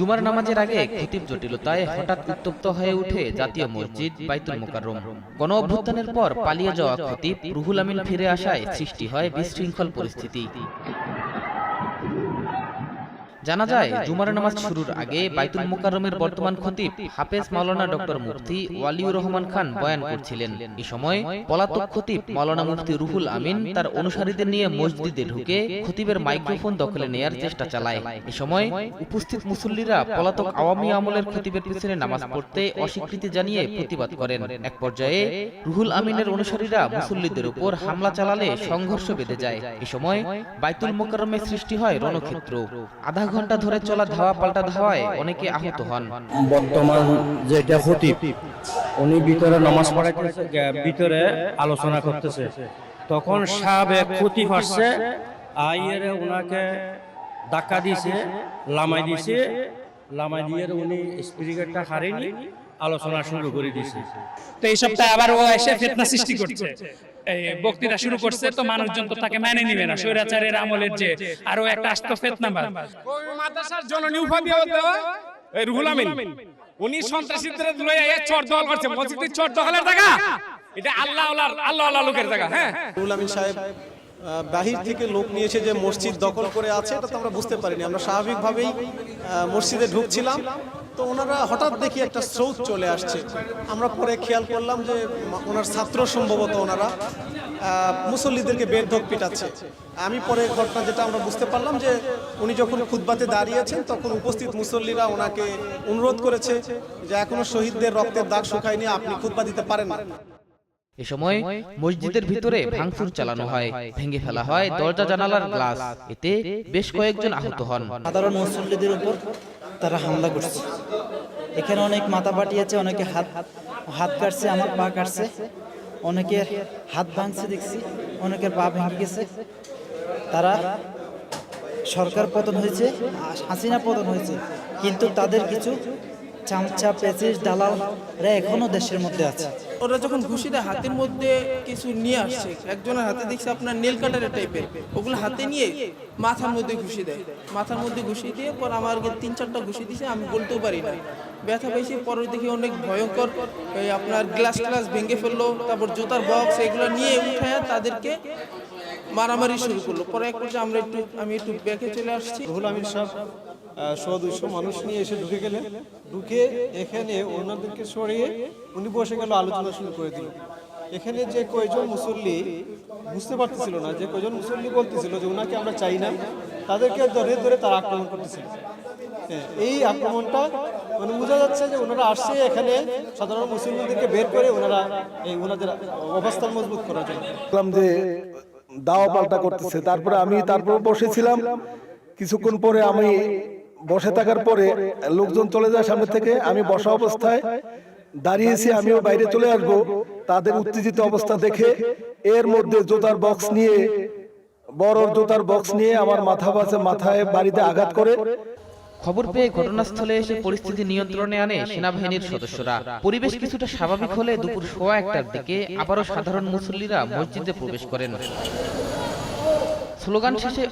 জুমার নামাজের আগে খতিব জটিলতায় হঠাৎ উত্তপ্ত হয়ে উঠে জাতীয় মসজিদ বাইতুল মোকাররম। গণ অভ্যুত্থানের পর পালিয়ে যাওয়া খতিব রুহুল আমিন ফিরে আসায় সৃষ্টি হয় বিশৃঙ্খল পরিস্থিতি। জানা যায় জুমার নামাজ শুরুর আগে বাইতুল মোকাররমের বর্তমান খতিব হাফেজ মাওলানা ডক্টর মুফতি ওয়ালিউর রহমান খান বয়ান করছিলেন। এই সময় পলাতক খতিব মাওলানা মুফতি রুহুল আমিন তার অনুসারীদের নিয়ে মসজিদে ঢুকে খতিবের মাইক্রোফোন দখলে নেয়ার চেষ্টা চালায়। এ সময় উপস্থিত মুসল্লিরা পলাতক আওয়ামী আমলের খতিবের পিছনে নামাজ পড়তে অস্বীকৃতি জানিয়ে প্রতিবাদ করেন। এক পর্যায়ে রুহুল আমিনের অনুসারীরা মুসল্লিদের উপর হামলা চালালে সংঘর্ষ বেঁধে যায় এ সময় বাইতুল মোকাররমে সৃষ্টি হয় রণক্ষেত্র আধা ঘণ্টা ধরে চলা ধাওয়া পাল্টা ধাওয়ায় অনেকে আহত হন। বর্তমান যেটা খতিব উনি ভিতরে নামাজ পড়াইতেছে ভিতরে আলোচনা করতেছে। তখন সাবেক খতিব আসছে আইয়ের ওনাকে ধাক্কা দিয়েছে লামাই দিয়েছে লামাই দিয়ে উনি স্পিকারটা হারেনি আলোচনা শুরু করে দিয়েছে তো এই সপ্তাহে আবার ও এসে ফেতনা সৃষ্টি করছে। বক্তৃতা শুরু করছে তো মানুষজন তো তাকে মেনে নিবে না। স্বৈরাচারের আমলের যে আরও একটা আস্ত ফেতনাবাদ মাদ্রাসার জননী উপাধি এই রুহুল আমিন। উনি সন্ত্রাসীদের লইয়া এই চর দখল করছে। মসজিদের চর দখলের জায়গা? এটা আল্লাহ আল্লাহ আল্লাহ লোকের জায়গা হ্যাঁ। রুহুল আমিন সাহেব বাহির থেকে লোক নিয়ে এসে যে মসজিদ দখল করে আছে এটা তো আমরা বুঝতে পারিনি। আমরা স্বাভাবিকভাবেই আহ, মসজিদে ঢুকছিলাম। তো ওনারা হঠাৎ দেখি একটা স্রোত চলে আসছে। আমরা পরে খেয়াল করলাম যে ওনার ছাত্র সম্ভবত ওনারা আহ, মুসল্লিদেরকে বেধক পিটাচ্ছে। আমি পরে ঘটনা যেটা আমরা বুঝতে পারলাম যে উনি যখন খুতবাতে দাঁড়িয়েছেন তখন উপস্থিত মুসল্লিরা ওনাকে অনুরোধ করেছে যে এখনও শহীদদের রক্তের দাগ শুকায়নি আপনি খুতবা দিতে পারেন না। এ সময় মসজিদের ভিতরে ভাঙচুর চালানো হয় ভেঙে ফেলা হয় দরজা জানালার গ্লাস। এতে বেশ কয়েকজন আহত হন। সাধারণ মুসল্লিদের উপর তারা হামলা করছে। এখানে অনেক মাথা পাঠিয়েছে অনেকে হাত হাত কাটছে, আমার পা কাটছে, অনেকের হাত ভাঙছে দেখছি, অনেকের পা ভেঙে গেছে। তারা সরকার পতন হয়েছে, হাসিনা পতন হয়েছে, কিন্তু তাদের কিছু চামচা পেচিস দালালরা এখনও দেশের মধ্যে আছে। ওরা যখন ঘুষি দেয় হাতের মধ্যে কিছু নিয়ে আসছে, একজনের হাতে দেখছে আপনার নেল কাটার টাইপের ওগুলো হাতে নিয়ে মাথার মধ্যে ঘুষি দেয়। মাথার মধ্যে ঘুষি দিয়ে পর আমার তিন চারটা ঘুষি দিছে, আমি বলতেও পারি না। ব্যথা পাইছি পরে দেখি অনেক ভয়ঙ্কর আপনার গ্লাস গ্লাস ভেঙে ফেলল, তারপর জুতার বক্স এগুলো নিয়ে উঠায় তাদেরকে মারামারি শুরু করল। পরে এক পর্যায়ে আমরা একটু আমি একটু ব্যাকে চলে আসছি। রুহুল আমিন সাহেব শো দুইশো মানুষ নিয়ে এসে ঢুকে গেলেন। ঢুকে এখানে ওনাদেরকে সরিয়ে উনি বসে গেল আলোচনা শুরু করে দিল। এখানে যে কয়জন মুসল্লি বুঝতে পারতেছিল না যে কয়জন মুসল্লি বলতেছিল যে ওনাকে আমরা চাই না তাদেরকে ধরে ধরে তারা আক্রমণ করতেছিল। হ্যাঁ, এই আক্রমণটা মানে বোঝা যাচ্ছে যে ওনারা আসছে এখানে সাধারণ মুসলিমদেরকে বের করে ওনারা এই ওনাদের অবস্থান মজবুত করার জন্য। যে দাওয়া পাল্টা করতেছে। তারপরে আমি তারপর বসেছিলাম। কিছুক্ষণ পরে আমি বসে থাকার পরে লোকজন চলে যায় সামনে থেকে। আমি বসা অবস্থায় দাঁড়িয়েছি, আমিও বাইরে চলে আসব। তাদের উত্তেজিত অবস্থা দেখে এর মধ্যে জোতার বক্স নিয়ে, বড় জোতার বক্স নিয়ে আমার মাথা বাসে মাথায় বাড়িতে আঘাত করে। খবর পেয়ে ঘটনাস্থলে এসে পরিস্থিতি নিয়ন্ত্রণে আনে সেনাবাহিনীর সদস্যরা। পরিবেশ কিছুটা স্বাভাবিক হলে দুপুর সোয়া একটার দিকে আবারও সাধারণ মুসল্লিরা মসজিদে প্রবেশ করেন। স্লোগান শেষে